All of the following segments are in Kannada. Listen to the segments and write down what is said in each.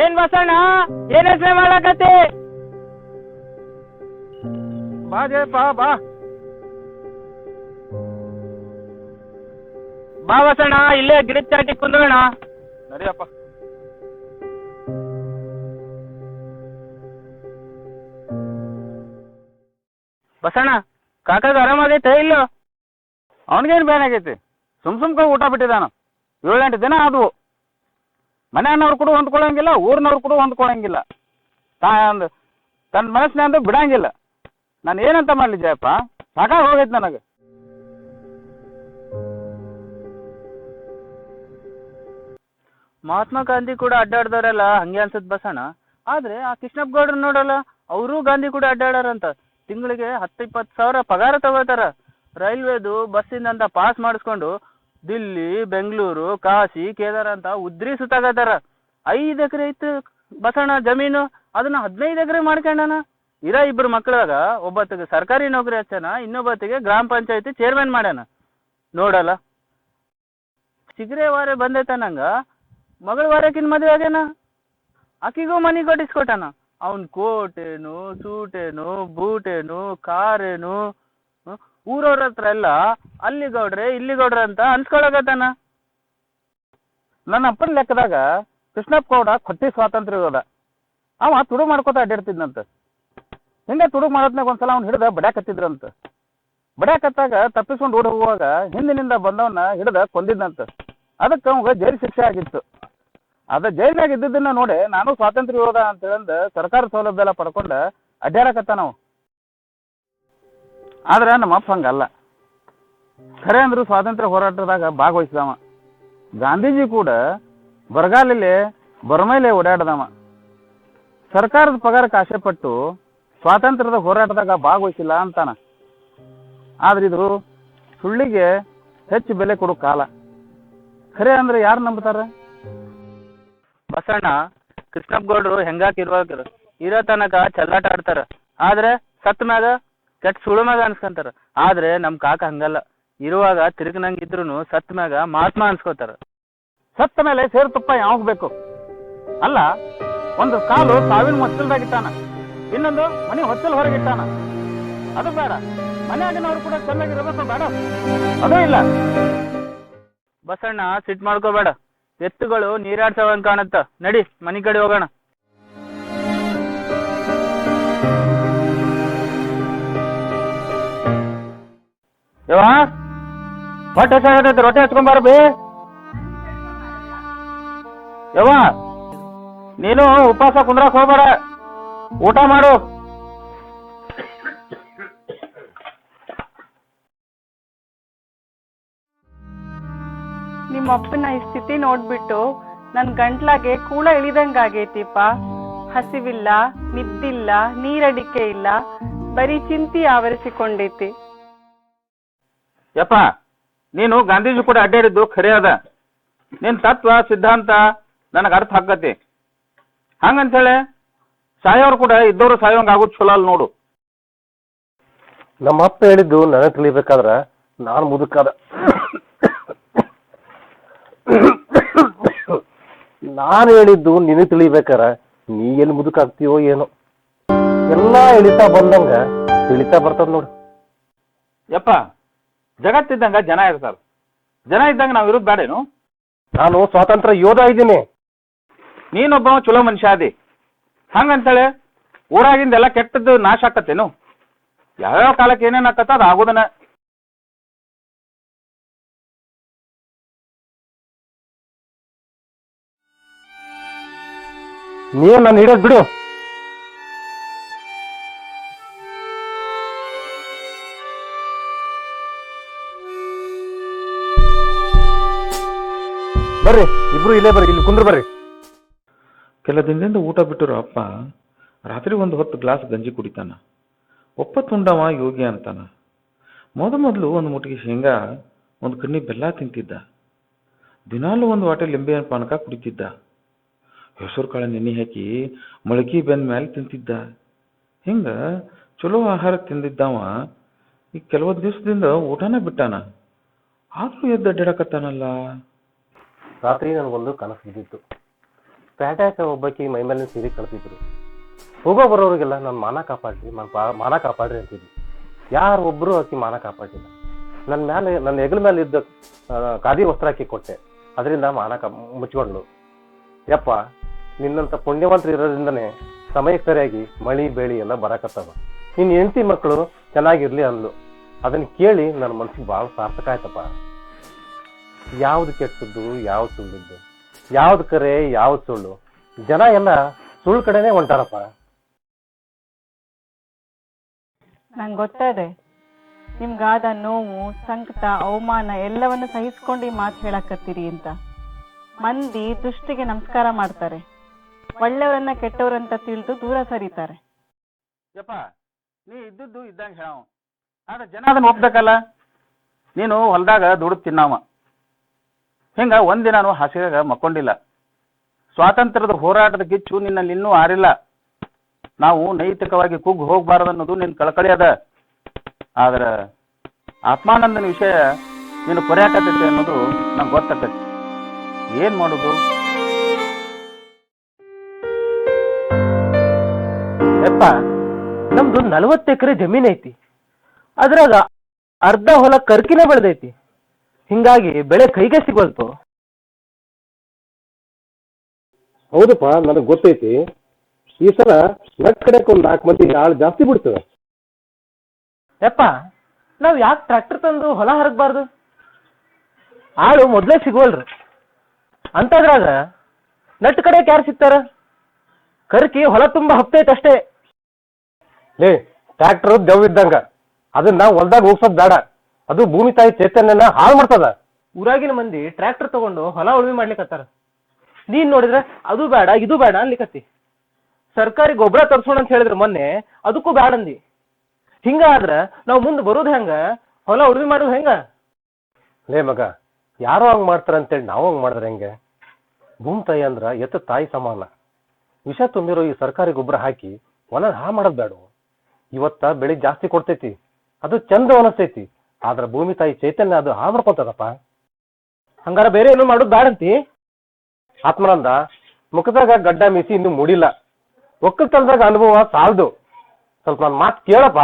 ಏನ್ ಬಸಣ್ಣ? ಏನ್ ಯೋಚನೆ ಮಾಡಕತ್ತಿ? ಬಾ ಜಯಪ್ಪ ಬಾ. ಬಾ ಬಸಣ್ಣ ಇಲ್ಲೇ ಗಿಡದ ಚಾಟಿ ಕುಂದ್ರೋಣ. ನಡಿಯಪ್ಪ. ಬಸಣ್ಣ ಕಾಕಾಗ ಆರಾಮಾಗೈತೆ ಇಲ್ಲೋ? ಅವನಿಗೇನು ಬೇನಾಗೈತಿ ಸುಮ್ ಸುಮ್ಕ ಊಟ ಬಿಟ್ಟಿದಾನ ಏಳೆಂಟು ದಿನ ಆದವು. ಮನೆಯವ್ರು ಕೂಡ ಹೊಂದ್ಕೊಳ್ಳಂಗಿಲ್ಲ ಊರಿನವ್ರು ಕೂಡ ಹೊಂದ್ಕೊಳ್ಳಂಗಿಲ್ಲ ತಾ ಅಂದ್ ತನ್ನ ಮನಸ್ಸಿನಂದು ಬಿಡಂಗಿಲ್ಲ. ನಾನು ಏನಂತ ಮಾಡಲಿ ಜಯಪ್ಪ ಸಾಕಾಗಿ ಹೋಗೈತೆ ನನಗೆ. ಮಹಾತ್ಮ ಗಾಂಧಿ ಕೂಡ ಅಡ್ಡಾಡ್ದಾರಲ್ಲ ಹಂಗೆ ಅನ್ಸತ್ ಬಸಣ ಆದ್ರೆ ಆ ಕೃಷ್ಣಪ್ಪ ಗೌಡ್ರು ನೋಡಲ್ಲ, ಅವರು ಗಾಂಧಿ ಕೂಡ ಅಡ್ಡಾಡಾರಂತ. ತಿಂಗಳಿಗೆ ಹತ್ತು ಇಪ್ಪತ್ತು ಸಾವಿರ ಪಗಾರ ತಗೋತಾರ. ರೈಲ್ವೆದು ಬಸ್ಸಿಂದ ಪಾಸ್ ಮಾಡಿಸ್ಕೊಂಡು ದಿಲ್ಲಿ, ಬೆಂಗಳೂರು, ಕಾಶಿ, ಕೇದಾರ ಅಂತ ಉದ್ರಿ ಸುತ್ತಾಗತ್ತಾರ ಐದು ಎಕರೆ ಇತ್ತು ಬಸಣ್ಣ ಜಮೀನು, ಅದನ್ನ ಹದಿನೈದು ಎಕರೆ ಮಾಡ್ಕೊಂಡಾನ. ಇರ ಇಬ್ರು ಮಕ್ಕಳಾಗ ಒಬ್ಬತ್ತಿಗೆ ಸರ್ಕಾರಿ ನೌಕರಿ ಹಚ್ಚಾನ, ಇನ್ನೊಬ್ಬತ್ತಿಗೆ ಗ್ರಾಮ ಪಂಚಾಯತಿ ಚೇರ್ಮನ್ ಮಾಡ್ಯಾನ. ನೋಡಲ್ಲ. ಚಿಗರೆ ವಾರ ಬಂದೈತ ನಂಗ, ಮಗಳ ವಾರಕ್ಕಿನ ಮದುವೆ ಆಗ್ಯಾನ. ಆಕಿಗೂ ಮನಿ ಕಟ್ಟಿಸ್ಕೊಟ್ಟಾನ. ಅವನ್ ಕೋಟೇನು, ಸೂಟೇನು, ಬೂಟೇನು, ಕಾರೇನು? ಊರವ್ರ ಹತ್ರ ಎಲ್ಲ, ಅಲ್ಲಿ ಗೌಡ್ರೆ, ಇಲ್ಲಿ ಗೌಡ್ರೆ ಅಂತ ಅನ್ಸ್ಕೊಳಕತ್ತಾನ ನನ್ನ ಅಪ್ಪನ ಲೆಕ್ಕದಾಗ ಕೃಷ್ಣಪ್ಪ ಗೌಡ ಕೊಟ್ಟಿ ಸ್ವಾತಂತ್ರ್ಯ ಹೋದ ಅವ ತುಡು ಮಾಡ್ಕೋತ ಅಡ್ಡಿರ್ತಿದ್ನಂತ ಹಿಂಗೆ ತುಡು ಮಾಡೋದ್ನಾಗ ಒಂದ್ಸಲ ಅವ್ನು ಹಿಡ್ದ ಬಡ್ಯಾಕತ್ತಿದ್ರಂತ. ಬಡ್ಯಾಕತ್ತಾಗ ತಪ್ಪಿಸ್ಕೊಂಡು ಓಡ್ ಹೋಗುವಾಗ ಹಿಂದಿನಿಂದ ಬಂದವನ್ನ ಹಿಡ್ದ ಕೊಂದಿದ್ನಂತ. ಅದಕ್ಕೆ ಅವಾಗ ಜೈಲು ಶಿಕ್ಷೆ ಆಗಿತ್ತು. ಅದ ಜೈಲ್ನಾಗ ಇದ್ದಿದ್ದನ್ನ ನೋಡಿ ನಾನು ಸ್ವಾತಂತ್ರ್ಯ ಹೋದ ಅಂತ ಹೇಳಂದ ಸರ್ಕಾರ ಸೌಲಭ್ಯ ಎಲ್ಲ ಪಡ್ಕೊಂಡ ಅಡ್ಡಾಡಕತ್ತ ನಾವು ಆದ್ರೆ ನಮ್ಮ ಅಪ್ಪ ಹಂಗಲ್ಲ. ಖರೆ ಅಂದ್ರು ಸ್ವಾತಂತ್ರ್ಯ ಹೋರಾಟದಾಗ ಭಾಗವಹಿಸಿದವ. ಗಾಂಧೀಜಿ ಕೂಡ ಬರಗಾಲಲ್ಲಿ ಬರಮೇಲೆ ಓಡಾಡದವ. ಸರ್ಕಾರದ ಪಗಾರಕ್ಕೆ ಆಸೆ ಪಟ್ಟು ಸ್ವಾತಂತ್ರ್ಯದ ಹೋರಾಟದಾಗ ಭಾಗವಹಿಸಿಲ್ಲ ಅಂತಾನ. ಆದ್ರೆ ಇದು ಸುಳ್ಳಿಗೆ ಹೆಚ್ಚು ಬೆಲೆ ಕೊಡೋ ಕಾಲ. ಖರೆ ಅಂದ್ರೆ ಯಾರು ನಂಬ್ತಾರ ಬಸಣ್ಣ ಕೃಷ್ಣಗೌಡರು ಗೌಡ್ರು ಹೆಂಗಾಕ್ ಇರ್ಬೇಕ್ರ ಇರೋ ತನಕ ಚಲ್ಲಾಟ ಆಡ್ತಾರ. ಆದ್ರೆ ಸತ್ ಮ್ಯಾಗ ಕೆಟ್ಟ ಸುಳು ಮ್ಯಾಗ ಅನ್ಸ್ಕೊಂತಾರ. ಆದ್ರೆ ನಮ್ ಕಾಕ ಹಂಗಲ್ಲ. ಇರುವಾಗ ತಿರುಗನಂಗಿದ್ರು ಸತ್ ಮ್ಯಾಗ ಮಹಾತ್ಮ ಅನ್ಸ್ಕೋತಾರ. ಸತ್ತ ಮೇಲೆ ಸೇರು ತುಪ್ಪ ಯಾವಾಗ ಬೇಕು? ಅಲ್ಲ, ಒಂದು ಕಾಲು ಸಾವಿನ ಮೊಚ್ಚಲ್ದಾಗಿಟ್ಟಾನ ಇನ್ನೊಂದು ಮನೆ ಹೊಚ್ಚಲ್ ಹೊರಗಿಟ್ಟಾನ ಅದು ಬೇಡ. ಮನೆಯಾಗಿನವ್ರು ಕೂಡ ಚೆನ್ನಾಗಿರಬೇಕು ಬೇಡ. ಅದು ಇಲ್ಲ. ಬಸಣ್ಣ ಸಿಟ್ ಮಾಡ್ಕೋಬೇಡ. ಎತ್ತುಗಳು ನೀರಾಡ್ಸವಂಗ್ ಕಾಣತ್ತ. ನಡಿ, ಮನಿ ಕಡೆ ಹೋಗೋಣ. ಹೊಟ್ಟೆ ಹಸಾಗತೈತಿ ರೊಟ್ಟಿ ನೀನು ಉಪವಾಸ ಕುಂದ್ರಕ್ ಹೋಗ್ಬೇಡ. ಊಟ ಮಾಡು. ನಿಮ್ಮ ಅಪ್ಪನ ಈ ಸ್ಥಿತಿ ನೋಡ್ಬಿಟ್ಟು ನನ್ ಗಂಟ್ಲಾಗೆ ಕೂಳ ಇಳಿದಂಗಾಗೈತಿಪ್ಪ ಹಸಿವಿಲ್ಲ, ನಿದ್ದಿಲ್ಲ, ನೀರಡಿಕೆ ಇಲ್ಲ, ಬರೀ ಚಿಂತಿ ಆವರಿಸಿಕೊಂಡೈತಿ ಯಪ್ಪ ನೀನು ಗಾಂಧೀಜಿ ಕೂಡ ಅಡ್ಡಾಡಿದ್ದು ಖರೆ ಅದ. ನಿನ್ ತತ್ವ ಸಿದ್ಧಾಂತ ನನಗೆ ಅರ್ಥ ಆಗತಿ ಹಂಗಂತ ಹೇಳಿ ಸಾಯೋರು ಕೂಡ ಇದ್ದವರು ಸಾಯೋಂಗ್ ಆಗೋದು ಚಲೋ ಅಲ್ಲ ನೋಡು. ನಮ್ಮ ಅಪ್ಪ ಹೇಳಿದ್ದು ನನಗೆ ತಿಳಿಬೇಕಾದ್ರ ನಾನು ಮುದುಕಾದ ನಾನು ಹೇಳಿದ್ದು ನಿನಗೆ ತಿಳಿಬೇಕಾರ ನೀ ಎಲ್ಲಿ ಮುದುಕಾಗ್ತೀಯೋ ಏನೋ. ಎಲ್ಲಾ ಎಳಿತಾ ಬಂದಂಗ ತಿಳಿತಾ ಬರ್ತದ ನೋಡು. ಯಪ್ಪ ಜಗತ್ತಿದ್ದಂಗ ಜನ ಇರ್ತಾರ. ಜನ ಇದ್ದಂಗ ನಾವು ಇರೋದು ಬೇಡೇನು? ನಾನು ಸ್ವಾತಂತ್ರ್ಯ ಯೋಧ ಇದ್ದೀನಿ. ನೀನೊಬ್ಬ ಚಲೋ ಮನುಷ್ಯ ಅದಿ ಹಂಗಂತೇಳಿ ಊರಾಗಿಂದೆಲ್ಲ ಕೆಟ್ಟದ್ದು ನಾಶ ಆಕತ್ತೇನು? ಯಾವ್ಯಾವ ಕಾಲಕ್ಕೆ ಏನೇನ್ ಆಕತ್ತ ಅದು ಆಗೋದನ್ನ. ನೀವು ನನ್ನ ಹಿಡಿಯೋದು ಬಿಡು. ಬರ್ರಿ, ಇಬ್ರು ಇಲ್ಲೇ ಬರ್ರಿ, ಇಲ್ಲಿ ಕುಂದ್ರ ಬರ್ರಿ. ಕೆಲ ದಿನದಿಂದ ಊಟ ಬಿಟ್ಟಿರೋ ಅಪ್ಪ. ರಾತ್ರಿ ಒಂದು ಹೊತ್ತು ಗ್ಲಾಸ್ ಗಂಜಿ ಕುಡಿತಾನ. ಒಪ್ಪತ್ತುಂಡವ ಯೋಗಿ ಅಂತಾನ. ಮೊದ ಮೊದಲು ಒಂದು ಮುಟ್ಟಿಗೆ ಶೇಂಗಾ, ಒಂದು ಕಣ್ಣಿ ಬೆಲ್ಲ ತಿಂತಿದ್ದ. ದಿನಾಲು ಒಂದು ವಾಟೆ ಲಿಂಬೆ ಪಾನಕ ಕುಡಿತಿದ್ದ. ಹೆಸರು ಕಾಳು ನೆನೆ ಹಾಕಿ ಮೊಳಕಿ ಬೆಂದ ಮೇಲೆ ತಿಂತಿದ್ದ. ಹಿಂಗೆ ಚಲೋ ಆಹಾರ ತಿಂದಿದ್ದವ. ಈಗ ಕೆಲವೊಂದು ದಿವಸದಿಂದ ಊಟನೇ ಬಿಟ್ಟಾನ. ಆದರೂ ಎದ್ದು ಅಡ್ಡಾಡಕತ್ತಾನಲ್ಲ. ರಾತ್ರಿ ನನಗೊಂದು ಕನಸು ಬಿದ್ದಿತ್ತು. ಪ್ಯಾಟ್ಯಾಕ ಒಬ್ಬಾಕಿ ಮೈ ಮೇಲೆ ಸೀರೆ ಕಳ್ತಿದ್ರು ಹೋಗೋ ಬರೋರಿಗೆಲ್ಲ ನಾನು ಮಾನ ಕಾಪಾಡ್ರಿ ಮಾನ ಕಾಪಾಡ್ರಿ ಅಂತಿದ್ವಿ. ಯಾರು ಒಬ್ಬರು ಆಕಿ ಮಾನ ಕಾಪಾಡಿಲ್ಲ ನನ್ನ ಮೇಲೆ ನನ್ನ ಹೆಗಲ ಮೇಲೆ ಇದ್ದ ಖಾದಿ ವಸ್ತ್ರ ಹಾಕಿ ಕೊಟ್ಟೆ. ಅದರಿಂದ ಮಾನ ಕಾ ಮುಚ್ಕೊಂಡ್ಲು ಯಪ್ಪ ನಿನ್ನಂಥ ಪುಣ್ಯವಂತರು ಇರೋದ್ರಿಂದನೇ ಸಮಯಕ್ಕೆ ಸರಿಯಾಗಿ ಮಳಿ, ಬೆಳಿ ಎಲ್ಲ ಬರಕತ್ತವ. ನಿನ್ನ ಹೆಂಡತಿ ಮಕ್ಕಳು ಚೆನ್ನಾಗಿರ್ಲಿ ಅಂದ್ಲು. ಅದನ್ನ ಕೇಳಿ ನನ್ನ ಮನಸ್ಸಿಗೆ ಭಾಳ ಸಾರ್ಥಕ ಆಯ್ತಪ್ಪ. ಯಾವ್ದು ಕೆಟ್ಟದ್ದು ಯಾವ್ದು ಸುಳ್ಳಿದ್ದು? ಯಾವ್ದು ಕರೆ ಯಾವ್ದು ಸುಳ್ಳು? ಜನ ಎಲ್ಲ ಸುಳ್ಳು ಕಡೆನೇ ಹೊಂಟಾರಪ್ಪ. ನಂಗೆ ಗೊತ್ತದೆ ನಿಮ್ಗಾದ ನೋವು ಸಂಕಟ ಅವಮಾನ ಎಲ್ಲವನ್ನು ಸಹಿಸ್ಕೊಂಡು ಈ ಮಾತು ಹೇಳಕತ್ತೀರಿ ಅಂತ. ಮಂದಿ ದೃಷ್ಟಿಗೆ ನಮಸ್ಕಾರ ಮಾಡ್ತಾರೆ. ಒಳ್ಳೆಯವರನ್ನ ಕೆಟ್ಟವರಂತ ತಿಳಿದು ದೂರ ಸರಿತಾರೆ. ಯಪ್ಪ ನೀ ಇದ್ದದ್ದು ಇದ್ದಂಗೆ ಹೇಳವ ಆದ್ರೆ ಜನ ಅದನ್ನ ಒಪ್ಬೇಕಲ್ಲ? ನೀನು ಹೊಲದಾಗ ದುಡ್ದು ತಿನ್ನವ ಹಿಂಗ ಒಂದಿನಾನು ಹಾಸಿಗೆಗ ಮಕ್ಕೊಂಡಿಲ್ಲ. ಸ್ವಾತಂತ್ರ್ಯದ ಹೋರಾಟದ ಕಿಚ್ಚು ನಿನ್ನಲ್ಲಿ ಇನ್ನೂ ಆರಿಲ್ಲ. ನಾವು ನೈತಿಕವಾಗಿ ಕುಗ್ಗು ಹೋಗ್ಬಾರದು ಅನ್ನೋದು ನಿನ್ ಕಳಕಳಿ ಅದ. ಆದ್ರ ಆತ್ಮಾನಂದನ ವಿಷಯ ನೀನು ಕೊರೆಯಾಕತ್ತೈತಿ ಅನ್ನೋದು ನಂಗೆ ಗೊತ್ತಾಕತಿ. ಏನ್ ಮಾಡುದು? ಯಪ್ಪ, ನಮ್ದು ನಲವತ್ತು ಎಕರೆ ಜಮೀನ್ ಐತಿ. ಅದ್ರಾಗ ಅರ್ಧ ಹೊಲ ಕರ್ಕಿನ ಬೆಳೆದೈತಿ. ಹಿಂಗಾಗಿ ಬೆಳೆ ಕೈಗೆ ಸಿಗೋಲ್ತು. ಹೌದಪ್ಪ ನನಗೆ ಗೊತ್ತೈತಿ. ಈ ಸಲ ನಟ್ ಕಡೆಕ್ ಒಂದ್ ನಾಲ್ಕು ಮಂದಿ ಆಳು ಜಾಸ್ತಿ ಬಿಡ್ತದೆ ಯಪ್ಪ ನಾವ್ ಯಾಕೆ ಟ್ರ್ಯಾಕ್ಟರ್ ತಂದು ಹೊಲ ಹರಗಬಾರ್ದು? ಆಳು ಮೊದ್ಲೇ ಸಿಗೋಲ್ರಿ. ಅಂತದ್ರಾಗ ನಟ್ ಕಡೆ ಯಾರು ಸಿಗ್ತಾರ? ಕರ್ಕಿ ಹೊಲ ತುಂಬಾ ಹಪ್ತೈತೆ ಅಷ್ಟೇ. ಲೇ ಟ್ರ್ಯಾಕ್ಟರ್ ದೆವ್ ಇದ್ದಂಗ. ಅದನ್ನ ಹೊಲ್ದಾಗ ಹೋಗ್ಸೋದ್ ಬೇಡ. ಅದು ಭೂಮಿ ತಾಯಿ ಚೈತನ್ಯನ ಹಾಳು ಮಾಡ್ತದ. ಊರಾಗಿನ ಮಂದಿ ಟ್ರ್ಯಾಕ್ಟರ್ ತಗೊಂಡು ಹೊಲ ಉಳುಮೆ ಮಾಡ್ಲಿಕತ್ತಾರ. ನೀನ್ ನೋಡಿದ್ರೆ ಅದು ಬೇಡ ಇದು ಬೇಡ ಅನ್ಲಿಕತ್ತಿ. ಸರ್ಕಾರಿ ಗೊಬ್ಬರ ತರ್ಸೋಣ ಅಂತ ಹೇಳಿದ್ರೆ ಮೊನ್ನೆ ಅದಕ್ಕೂ ಬೇಡ ಅಂದಿ. ಹಿಂಗಾದ್ರ ನಾವು ಮುಂದೆ ಬರೋದು ಹೆಂಗ? ಹೊಲ ಉಳುಮೆ ಮಾಡೋದು ಹೆಂಗ? ಲೇ ಮಗ ಯಾರೋ ಹಂಗ್ ಮಾಡ್ತಾರ ಅಂತೇಳಿ ನಾವು ಹಂಗ್ ಮಾಡಿದ್ರೆ ಹೆಂಗೆ? ಭೂಮಿ ತಾಯಿ ಅಂದ್ರ ಎತ್ತ ತಾಯಿ ಸಮಾನ. ವಿಷ ತುಂಬಿರೋ ಈ ಸರ್ಕಾರಿ ಗೊಬ್ಬರ ಹಾಕಿ ಹೊಲ ಹಾ ಮಾಡೋದ್ ಬೇಡ ಇವತ್ತ ಬೆಳೆ ಜಾಸ್ತಿ ಕೊಡ್ತೈತಿ. ಅದು ಚಂದ ಅನಸ್ತೈತಿ. ಆದ್ರ ಭೂಮಿ ತಾಯಿ ಚೈತನ್ಯ ಅದು ಹಾ ಮಾಡ್ಕೊಂತದಪ್ಪ ಹಂಗಾರ ಬೇರೆ ಏನು ಮಾಡೋದ್ ಬೇಡಂತಿ ಆತ್ಮನಂದ, ಮುಖದಾಗ ಗಡ್ಡ ಮೀಸಿ ಇನ್ನು ಮೂಡಿಲ್ಲ. ಒಕ್ಕಲ್ತನದಾಗ ಅನುಭವ ಸಾಲದು. ಸ್ವಲ್ಪ ನನ್ನ ಮಾತು ಕೇಳಪ್ಪ.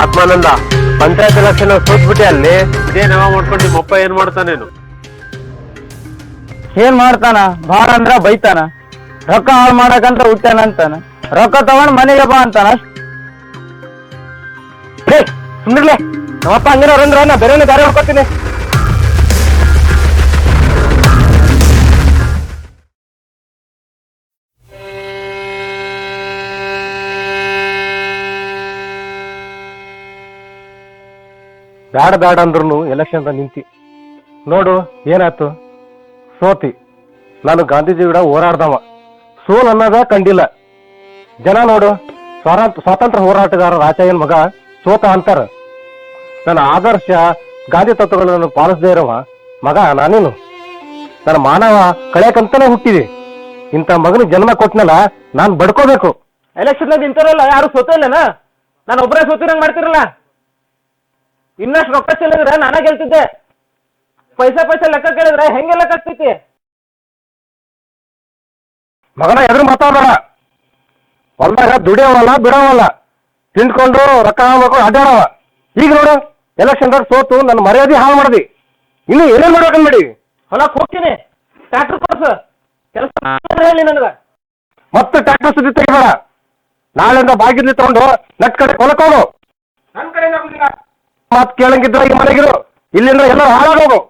ಆತ್ಮಾನಂದ ಪಂಚಾಯತ್ ಎಲೆಕ್ಷನ್ ಸೋತ್ಬಿಟ್ಟೆ ಅಲ್ಲಿ. ಇದೇ ನಾವ ಮಾಡ್ಕೊಂಡು ನಿಮ್ಮಪ್ಪ ಏನ್ ಮಾಡ್ತಾನೇನು ಏನ್ ಮಾಡ್ತಾನ? ಬಾರ ಅಂದ್ರ ಬೈತಾನ. ರೊಕ್ಕ ಹಾಳು ಮಾಡಕಂತ ಹುಟ್ಟಾನ ಅಂತಾನ. ರೊಕ್ಕ ತಗೊಂಡ್ ಮನೆಗೆ ಬಾ ಅಂತಾನ. ಹೇ ಸುಂದ್ರಲೆ ನಮ್ಮಪ್ಪ ಹಂಗಿರೋರಂದ್ರ ನಾ ಬೇರೆ ದಾರಿ ಹೊಡ್ಕೊತೀನಿ. ಬ್ಯಾಡ ಬೇಡ ಅಂದ್ರೂ ಎಲೆಕ್ಷನ್ ನಿಂತಿ. ನೋಡು, ಏನಾಯ್ತು? ಸೋತಿ. ನಾನು ಗಾಂಧೀಜಿ ಕೂಡ ಹೋರಾಡ್ದವ. ಸೋಲ್ ಅನ್ನೋದ ಕಂಡಿಲ್ಲ. ಜನ ನೋಡು ಸ್ವಾತಂತ್ರ್ಯ ಸ್ವಾತಂತ್ರ್ಯ ಹೋರಾಟಗಾರ ರಾಜಯ್ಯನ್ ಮಗ ಸೋತ ಅಂತಾರ. ನನ್ನ ಆದರ್ಶ ಗಾಂಧಿ ತತ್ವಗಳನ್ನು ಪಾಲಿಸದೇ ಇರವ ಮಗ ನಾನೇನು? ನನ್ನ ಮಾನವ ಕಳೆಯಕಂತಾನೆ ಹುಟ್ಟಿದೆ. ಇಂಥ ಮಗನ ಜನ್ಮ ಕೊಟ್ಟನಲ್ಲ ನಾನ್ ಬಡ್ಕೋಬೇಕು. ಎಲೆಕ್ಷನ್ ನಿಂತಾರಲ್ಲ ಯಾರು ಸೋತಿಲ್ಲನ ನಾನು ಒಬ್ಬರೇ ಸೋತಿರಂಗ್ ಮಾಡ್ತಿರಲ್ಲ ಇನ್ನಷ್ಟು ರೊಕ್ಕ ಚೆಲ್ಲಿದ್ರೆ ನಾನ ಗೆಲ್ತಿದ್ದೆ. ಪೈಸಾ ಪೈಸಾ ಲೆಕ್ಕ ಕೇಳಿದ್ರೆ ಹೆಂಗೆ ಲೆಕ್ಕ ಆಗ್ತೈತಿ? ಮಗನ ಎದ್ರು ಮಾತಾಡೋಣ ಹೊಲ್ದಾಗ ದುಡಿಯವಲ್ಲ ಬಿಡವಲ್ಲ. ತಿಂದ್ಕೊಂಡು ರೊಕ್ಕ ಮಾಡ್ಕೊಂಡು ಅಡ್ಡಾಡವ. ಈಗ ನೋಡು ಎಲೆಕ್ಷನ್ದಾಗ ಸೋತು ನನ್ನ ಮರ್ಯಾದೆ ಹಾಳು ಮಾಡ್ದಿ. ಇನ್ನು ಏನೇನ್ ಮಾಡ್ಬೇಕಂದ್ ಮಾಡಿ ಹೊಲಕ್ಕೆ ಹೋಗ್ತೀನಿ. ಟ್ರ್ಯಾಕ್ಟರ್ ಕೊಡ್ಸ. ಕೆಲಸ ಹೇಳಿ ನನಗ. ಮತ್ತೆ ಟ್ರ್ಯಾಕ್ಟರ್ ಸುದ್ದಿ ತೆಗಿಬೇಡ. ನಾಳೆಯಿಂದ ಬಾಗಿಲಿ ತಗೊಂಡು ನಟ್ ಕಡೆ ಹೊಲಕ್ಕೆ ಹೋಗು. ನನ್ನ ಕಡೆ ಮತ್ ಕೇಳಂಗಿದ್ರ ಈ ಮನೆಗಿರು. ಇಲ್ಲಿಂದ ಎಲ್ಲ ಹಾಳಾಗೋಗು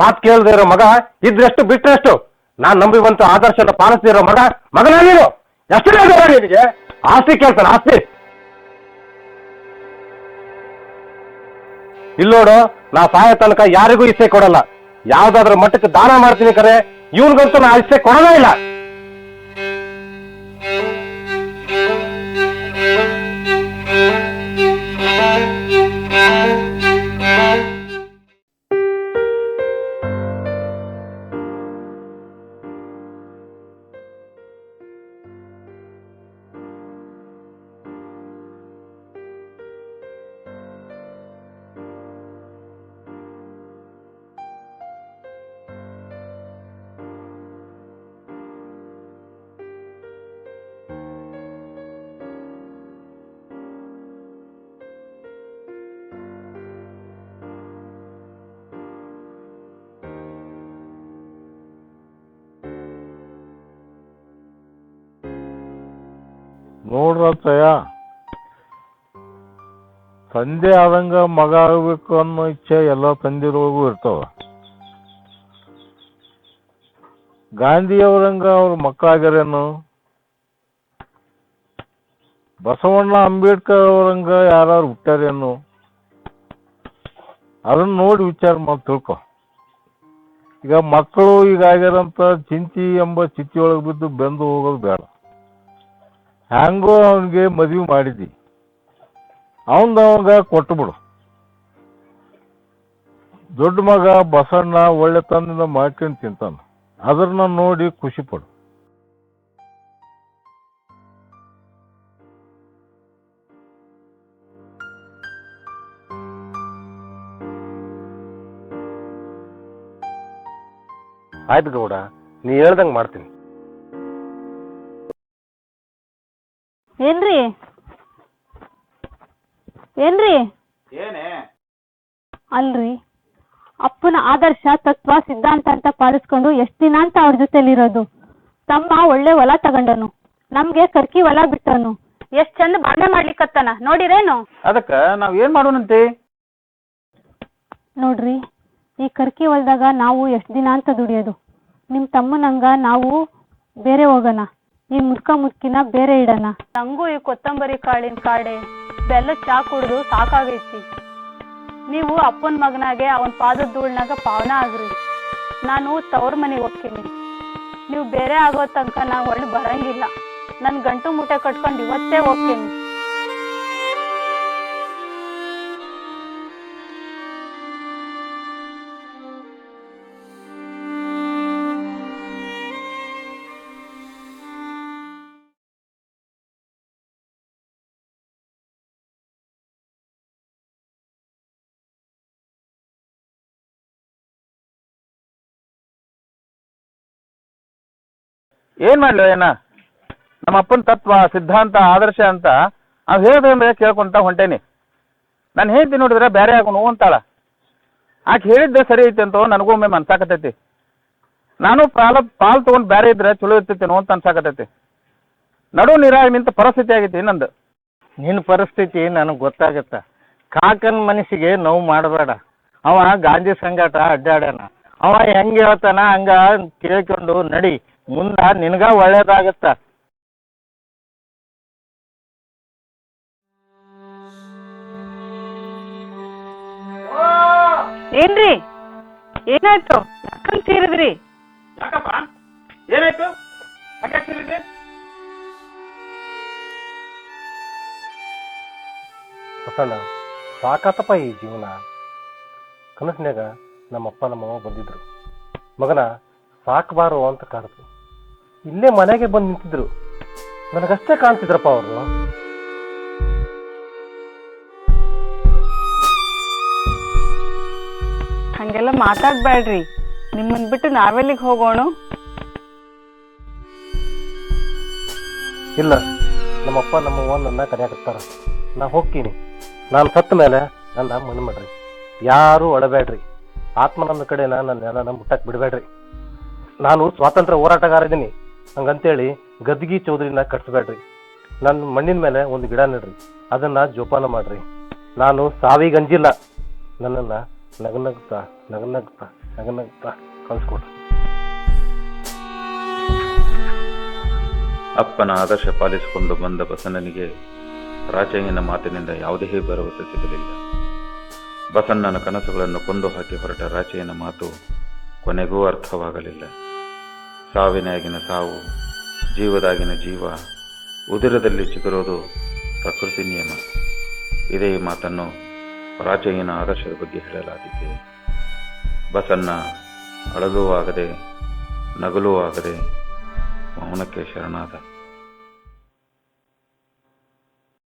ಮಾತ್ ಕೇಳದೆ ಇರೋ ಮಗ ಇದ್ರೆಷ್ಟು ಬಿಟ್ರೆಷ್ಟು. ನಾನ್ ನಂಬಿವಂತ ಬಂತು ಆದರ್ಶನ ಪಾಲಿಸದೇ ಇರೋ ಮಗ ಮಗನ ನೀನು? ಎಷ್ಟು ನಿಮಗೆ ನಿನಗೆ? ಆಸ್ತಿ ಕೇಳ್ತಾನೆ ಆಸ್ತಿ. ಇಲ್ಲೋಡು ನಾ ಸಾಯೋ ತನಕ ಯಾರಿಗೂ ಇಸೆ ಕೊಡಲ್ಲ. ಯಾವ್ದಾದ್ರ ಮಟ್ಟಕ್ಕೆ ದಾನ ಮಾಡ್ತೀನಿ ಕರೆ ಇವನ್ಗಂತೂ ನಾ ಇಸೆ ಕೊಡೋದೇ ಇಲ್ಲ. ನೋಡ್ರತ್ತಯ್ಯ. ತಂದೆ ಆದಂಗ ಮಗ ಆಗಬೇಕು ಅನ್ನೋ ಇಚ್ಛೆ ಎಲ್ಲ ತಂದಿರೋರ್ಗೂ ಇರ್ತಾವ. ಗಾಂಧಿಯವರಂಗ ಅವ್ರ ಮಕ್ಕಳಾಗ್ಯಾರೇನು? ಬಸವಣ್ಣ ಅಂಬೇಡ್ಕರ್ ಅವರಂಗ ಯಾರು ಹುಟ್ಟಾರೇನು ಅದನ್ನ ನೋಡಿ ವಿಚಾರ ಮಾಡಿ ತಿಳ್ಕೊ. ಈಗ ಮಕ್ಕಳು ಈಗ ಆಗ್ಯಾರಂತ ಚಿಂತಿ ಎಂಬ ಚಿತ್ತಿಯೊಳಗೆ ಬಿದ್ದು ಬೆಂದು ಹೋಗೋದು ಬೇಡ. ಹ್ಯಾಂಗೋ ಅವನಿಗೆ ಮದುವೆ ಮಾಡಿದ್ದಿ. ಅವಂದವಾಗ ಕೊಟ್ಟು ಬಿಡು. ದೊಡ್ಡ ಮಗ ಬಸಣ್ಣ ಒಳ್ಳೆ ತಂದಿಂದ ಮಾಡ್ಕೊಂಡು ತಿಂತಾನೆ. ಅದನ್ನ ನೋಡಿ ಖುಷಿ ಪಡು. ಆಯ್ತು ಗೌಡ, ನೀ ಹೇಳ್ದಂಗೆ ಮಾಡ್ತೀನಿ. ಏನ್ರಿ? ಏನ್ರಿ? ಏನೇ? ಅಲ್ರಿ. ಅಪ್ಪನ ಆದರ್ಶ ತತ್ವ ಸಿದ್ಧಾಂತ ಅಂತ ಪಾಲಿಸ್ಕೊಂಡು ಎಷ್ಟು ದಿನ ಅಂತ ಅವ್ರ ಜೊತೆಲಿರೋದು? ತಮ್ಮ ಒಳ್ಳೆ ಹೊಲ ತಗೊಂಡನು. ನಮ್ಗೆ ಕರ್ಕಿ ಹೊಲ ಬಿಟ್ಟನು. ಎಷ್ಟ್ ಚಂದ ಬಾಳ್ವೆ ಮಾಡ್ಲಿಕ್ಕತ್ತಾನ ನೋಡಿರೇನು? ಅದಕ್ಕ ನಾವ್ ಏನ್ ಮಾಡೋಣಂತೆ? ನೋಡ್ರಿ ಈ ಕರ್ಕಿ ಹೊಲದಾಗ ನಾವು ಎಷ್ಟ್ ದಿನ ಅಂತ ದುಡಿಯೋದು? ನಿಮ್ ತಮ್ಮನಂಗ ನಾವು ಬೇರೆ ಹೋಗೋಣ. ಈ ಮುದ್ಕ ಮುದ್ಕಿನ ಬೇರೆ ಇಡೋಣ. ನಂಗೂ ಈ ಕೊತ್ತಂಬರಿ ಕಾಳಿನ ಕಾಡೆ, ಬೆಲ್ಲ ಚಾ ಕುಡ್ದು ಸಾಕಾಗೈತಿ. ನೀವು ಅಪ್ಪನ ಮಗನಾಗೆ ಅವನ ಪಾದದ ಧೂಳ್ನಾಗ ಪಾವನ ಆಗ್ರಿ. ನಾನು ತವ್ರ ಮನೆಗೆ ಹೋಗ್ತೀನಿ. ನೀವು ಬೇರೆ ಆಗೋ ತನಕ ನಾ ಒಳ್ಳೆ ಬರಂಗಿಲ್ಲ. ನನ್ ಗಂಟು ಮುಟ್ಟೆ ಕಟ್ಕೊಂಡು ಇವತ್ತೇ ಹೋಗ್ತೀನಿ. ಏನ್ ಮಾಡ್ಲಿ ಏನ ನಮ್ಮ ಅಪ್ಪನ ತತ್ವ, ಸಿದ್ಧಾಂತ, ಆದರ್ಶ ಅಂತ ಅವ್ ಹೇಳ್ದಂದ್ರೆ ಕೇಳ್ಕೊಂತ ಹೊಂಟೇನಿ. ನಾನು ಹೇಳ್ತಿ ನೋಡಿದ್ರೆ ಬೇರೆ ಆಗೋನು ಅಂತಾಳ ಆಕೆ ಹೇಳಿದ್ದೆ ಸರಿ ಐತಿ ಅಂತ ನನಗೂ ಒಮ್ಮೆ ಅನ್ಸಾಕತೈತಿ ನಾನು ಪಾಲ, ಪಾಲ್ ತಗೊಂಡ್ ಬೇರೆ ಇದ್ರೆ ಚಲೋ ಇರ್ತೈತೇನೋ ಅಂತ ಅನ್ಸಾಕತೈತಿ ನಡು ನೀರಾಗ ನಿಂತ ಪರಿಸ್ಥಿತಿ ಆಗೈತಿ ನಂದು. ನಿನ್ನ ಪರಿಸ್ಥಿತಿ ನನಗೆ ಗೊತ್ತಾಗತ್ತ. ಕಾಕನ್ ಮನಸ್ಸಿಗೆ ನೋವು ಮಾಡಬೇಡ. ಅವ ಗಾಂಧಿ ಸಂಘಟ ಅಡ್ಡಾಡ್ಯಾನ. ಅವ ಹೆಂಗ್ ಹೇಳ್ತಾನ ಹಂಗ ಕೇಳ್ಕೊಂಡು ನಡಿ. ಮುಂದ ನಿನಗ ಒಳ್ಳೇದಾಗತ್ತ. ಏನ್ರಿ? ಏನಾಯ್ತು? ಯಾಕಂತ ಸೇರಿದ್ರಿ ಯಾಕಪ್ಪ? ಏನಾಯ್ತು? ಬಸಣ್ಣ ಸಾಕಾತಪ್ಪ ಈ ಜೀವನ. ಕನಸಿನ್ಯಾಗ ನಮ್ಮಪ್ಪ ನಮ್ಮಮ್ಮ ಬಂದಿದ್ರು. ಮಗನ ಸಾಕಬಾರು ಅಂತ ಕಾಣ್ತು ಇಲ್ಲೇ ಮನೆಗೆ ಬಂದು ನಿಂತಿದ್ರು. ನನಗಷ್ಟೇ ಕಾಣ್ತಿದ್ರಪ್ಪ ಅವರು. ಹಂಗೆಲ್ಲ ಮಾತಾಡ್ಬೇಡ್ರಿ. ನಿಮ್ಮನ್ ಬಿಟ್ಟು ನಾವೆಲ್ಲಿಗೆ ಹೋಗೋಣ? ಇಲ್ಲ ನಮ್ಮಪ್ಪ ನಮ್ಮವ್ವ ನನ್ನ ಕರೆಯಾಕತ್ತಾರ ನಾ ಹೋಗ್ತೀನಿ. ನಾನು ಸತ್ತ ಮೇಲೆ ನನ್ನ ಮನೆ ಮಾಡ್ರಿ. ಯಾರು ಆತ್ಮ ನನ್ನ ಕಡೆ ನಾನು ನನ್ನ ಮುಟ್ಟಕ್ಕೆ ಬಿಡಬೇಡ್ರಿ. ನಾನು ಸ್ವಾತಂತ್ರ್ಯ ಹೋರಾಟಗಾರ ಇದೀನಿ. ಹಂಗಂತೇಳಿ ಗದ್ಗಿ ಚೌಧರಿನ ಕಟ್ಟಬೇಡ್ರಿ ನನ್ನ ಮಣ್ಣಿನ ಮೇಲೆ ಒಂದು ಗಿಡ ನೆಡ್ರಿ. ಅದನ್ನ ಜೋಪಾನ ಮಾಡ್ರಿ. ನಾನು ಸಾವಿಗಂಜಿಲ್ಲ. ನನ್ನನ್ನ ನಗನಗ್ತಾ ನಗನಗ್ತಾ ನಗನಗ್ತಾ ಕಳ್ಸ್ಕೊಡ್ರಿ ಅಪ್ಪನ ಆದರ್ಶ ಪಾಲಿಸಿಕೊಂಡು ಬಂದ ಬಸಣ್ಣನಿಗೆ ರಾಜಯ್ಯನ ಮಾತಿನಿಂದ ಯಾವುದೇ ಭರವಸೆ ಸಿಗಲಿಲ್ಲ. ಬಸಣ್ಣನ ಕನಸುಗಳನ್ನು ಕೊಂದು ಹಾಕಿ ಹೊರಟ ರಾಜಯ್ಯನ ಮಾತು ಕೊನೆಗೂ ಅರ್ಥವಾಗಲಿಲ್ಲ. ಸಾವಿನಾಗಿನ ಸಾವು, ಜೀವದಾಗಿನ ಜೀವ, ಉದಿರದಲ್ಲಿ ಚಿಗುರೋದು ಪ್ರಕೃತಿ ನಿಯಮ. ಇದೇ ಮಾತನ್ನು ಪ್ರಾಚೀನ ಆದರ್ಶದ ಬಗ್ಗೆ ಹೇಳಲಾಗಿದೆ. ಬಸಣ್ಣ ಅಳಲೂ ಆಗದೆ, ನಗಲೂ ಆಗದೆ, ಮೌನಕ್ಕೆ ಶರಣಾದ.